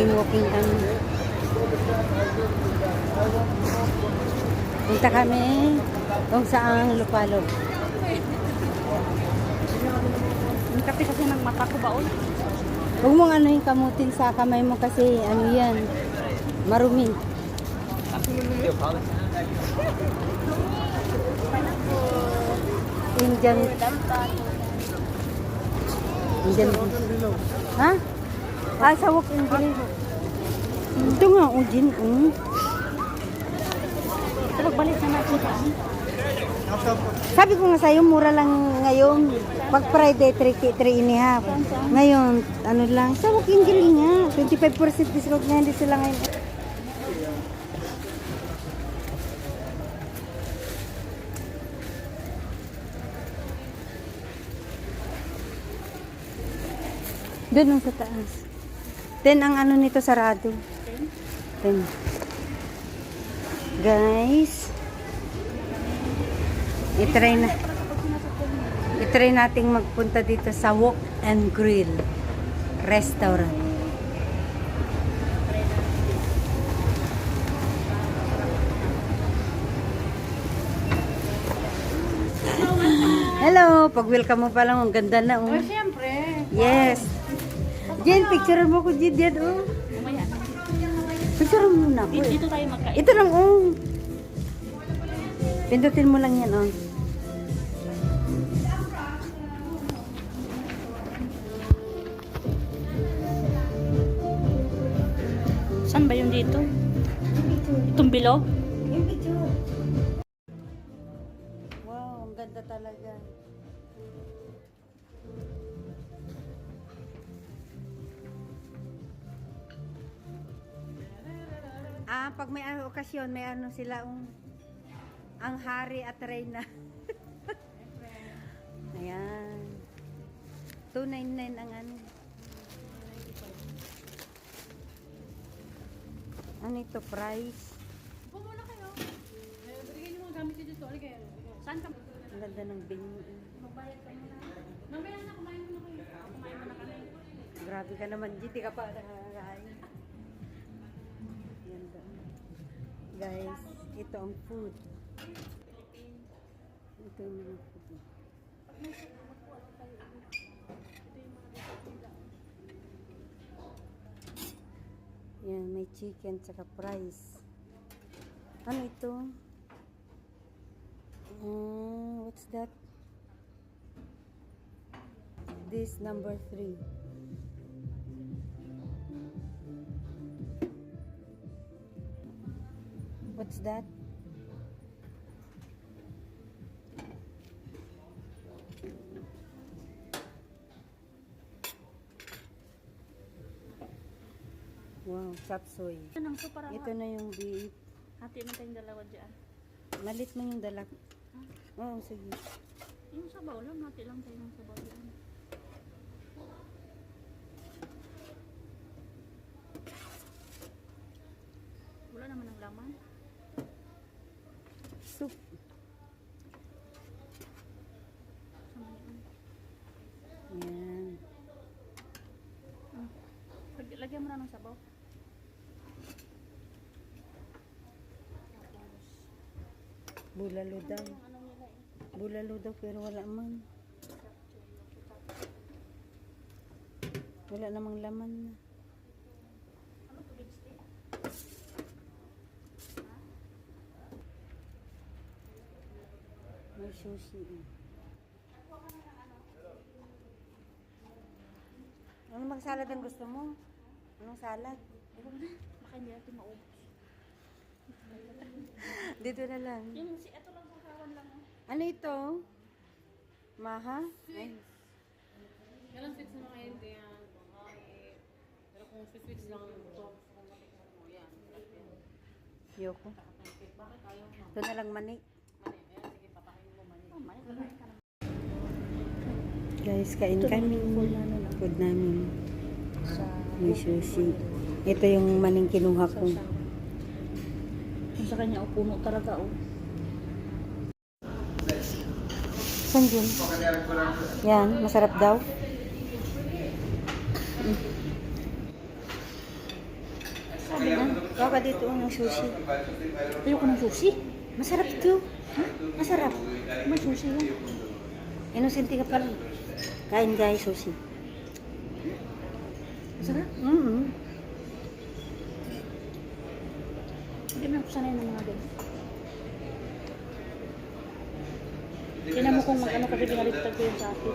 Walking-walking kami. Punta kami kung saan lupalop. Ang kape kasi ng mata ko baon. Huwag mong ano yung kamutin sa kamay mo kasi ano yan, marumi. Indian. Indian. Ha? Ah, sawak yung gilid. Ito nga, ujin. Mm. Ito magbalik na natin saan. Sabi ko nga sa'yo, mura lang ngayon. Pag Friday, 3, 3 and a half. Ngayon, ano lang, sawak yung gilid nga. 25% discount nga hindi sila ngayon. Doon sa taas. Then, ang ano nito sarado. Then, guys, itry na. Itry nating magpunta dito sa Walk and Grill Restaurant. Hello, pag-welcome mo pa lang, ang ganda na. Oh. siyempre. Yes. Jen, picture mo ko, Jen, Jen, oh. Mamaya. Picture mo muna ako. Dito, eh. dito tayo magkain. Ito lang, oh. Pindutin mo lang yan, oh. Saan ba yung dito? Itong bilog? Ah, pag may ano, okasyon, may ano sila, um, ang hari at reyna. Ayan. 299 ang ano. Ano ito, price? Pumuna kayo. Eh, bigyan niyo mga gamit dito. Alin kayo? Saan ka? Ang ganda ng venue. Magbayad ka muna. Mamaya na, kumain muna kayo. Kumain muna kami. Grabe ka naman, G. Di ka pa nakakain. Yan doon. Guys, ito ang food. Ito yung mga food. Yan, may chicken tsaka fries. Ano ito? Mm, what's that? This number three. What's that? Wow, chop soy. Ito nang para Ito na yung beef. hati mo tayong dalawa dyan. Malit mo yung dalak. Oo, sige. Yung sabaw lang, hati lang tayo ng sabaw dyan. Wala naman ang laman. Soup. Sama yun. Yan. Lag- Lagyan mo na ng sabaw. Bulalo daw. Bulalo daw pero wala man. Wala namang laman na. Ano to, big stick? May sushi. Ano mag salad ang gusto mo? Anong salad? Ewan na, baka hindi natin maubos. Dito na lang. Yung si, ito lang kawan lang. oh. Ano ito? Maha? Ay, Ganun sweets na mga hindi yan. Mga Pero kung sweets lang ito, kung matikman mo, yan. yan. yoko. Bakit ayaw mo? Ito na lang mani. Mani, ayan, sige, papakain mo mani. Oh, may kumain ka na. Guys, kain kami. Food namin. May sushi. Ito yung maning kinuha ko. Sa kanya, puno talaga, oh. Saan yun? Yan, masarap daw. ka dito ng sushi. Ayoko ng sushi. Masarap ito. Masarap. May sushi lang. Inosente ka pala. Kain guys, sushi. Masarap. Mm-hmm. Hindi mo ako sanay ng mga ganun. Tingnan mo kung mag-ano kasi binaliktad ko yun sa akin.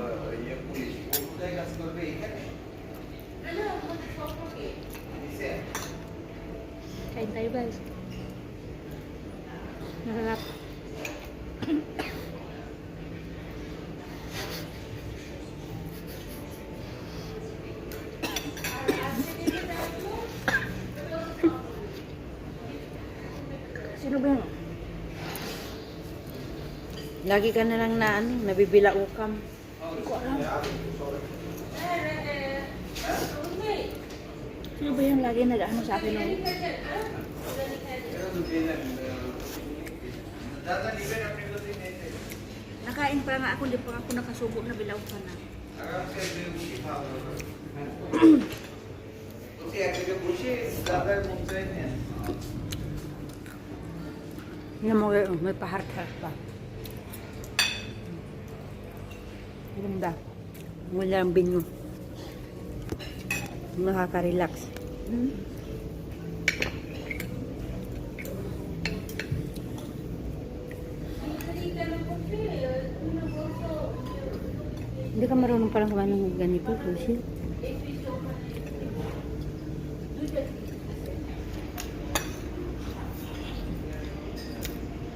Kain tayo guys. Masarap. Sino ba yun? Lagi ka na lang na ano, nabibila ukam. Hindi ko alam. Sino ba yung lagi nag-ano sa akin? No? Nakain pa nga ako, hindi pa ako nakasubo na bilaw pa na. Yan mo, eh, may paharap pa. Ganda. Wala ang binyo. Nakaka-relax. Hmm? Hindi ka marunong palang kumain ng ganito, sushi.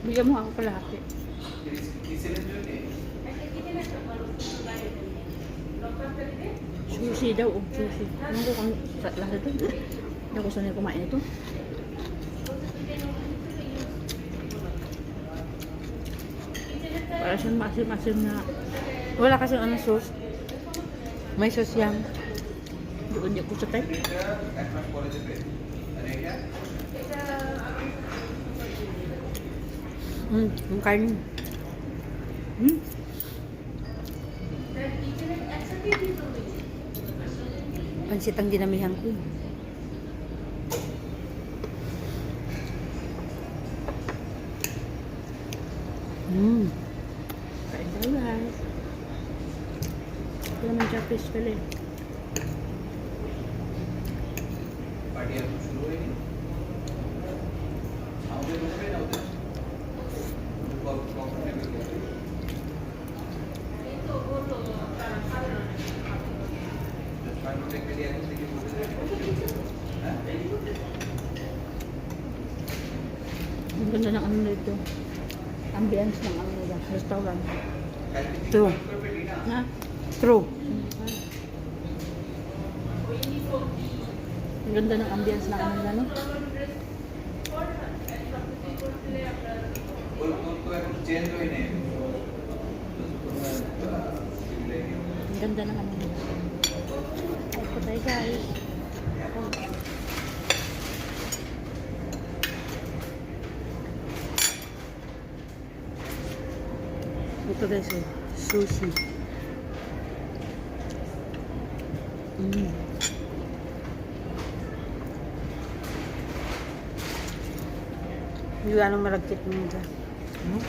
Bigyan mo ako kalahati. Sushi daw, oh, sushi. Ano ko kung lahat ito? Hindi ako sanay kumain ito. Para siyang masim-masim na Wala kasi ano sauce. May sauce yan. hindi ko hindi ko sa type. Mm, yung karne. Hmm? Pansit ang dinamihan ko. Mm. Kain tayo guys. Ito naman siya fish pala eh. Ang ganda ng ano nito. Ambience ng ano nila. Restaurant. True. Na? True. Ang ganda ng ambience ng ano nila, no? Ang ganda ng ano nila. Ay, po tayo guys. Ito guys, oh. sushi. Mm. Ko alam malagkit mo dyan. Hmm?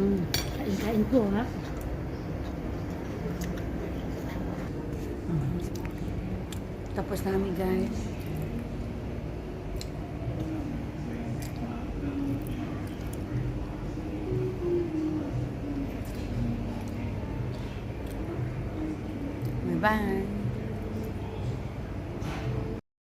Mm. Po, ha? Tapos na kami guys.